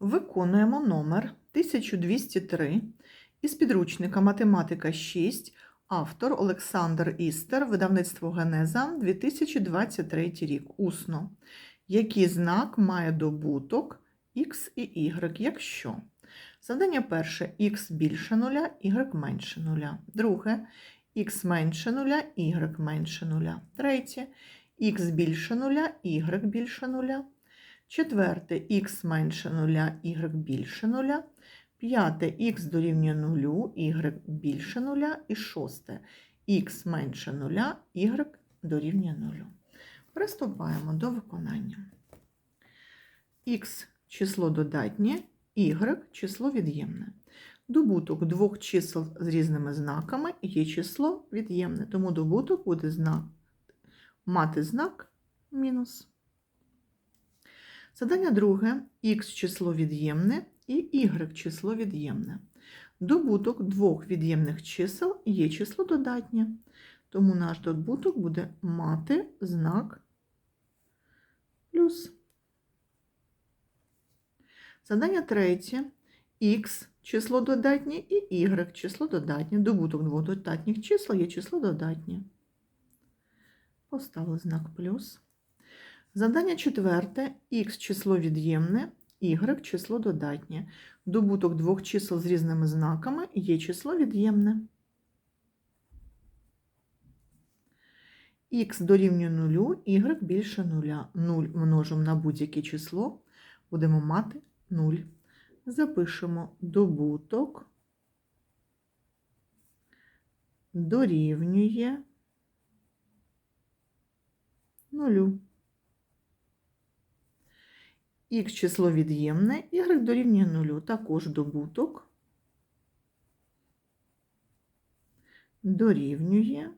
Виконуємо номер 1203 із підручника Математика 6, автор Олександр Істер, видавництво Генеза, 2023 рік. Усно. Який знак має добуток x і y, якщо? Завдання перше х більше нуля, y менше нуля. Друге х менше нуля, y менше нуля. Третє х більше нуля, y більше нуля. Четверте х менше нуля, y більше нуля. П'яте х дорівнює нулю, y більше нуля. І шосте х менше нуля, y дорівнює нулю. Приступаємо до виконання. х число додатнє, y число від'ємне. Добуток двох чисел з різними знаками є число від'ємне, тому добуток буде знак, мати знак мінус. Задання друге х число від'ємне і y число від'ємне. Добуток двох від'ємних чисел є число додатнє, тому наш добуток буде мати знак плюс. Задання третє х число додатнє і y число додатнє. Добуток двох додатніх чисел є число додатнє. Поставили знак плюс. Задання четверте х число від'ємне, y число додатнє. Добуток двох чисел з різними знаками є число від'ємне. х дорівнює нулю, y більше нуля. 0 множимо на будь-яке число, будемо мати 0. Запишемо добуток дорівнює нулю. Х число від'ємне, y дорівнює нулю. Також добуток дорівнює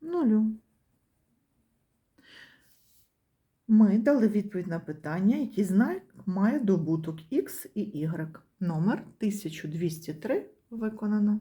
нулю. Ми дали відповідь на питання, який знак має добуток X і Y. Номер 1203 виконано.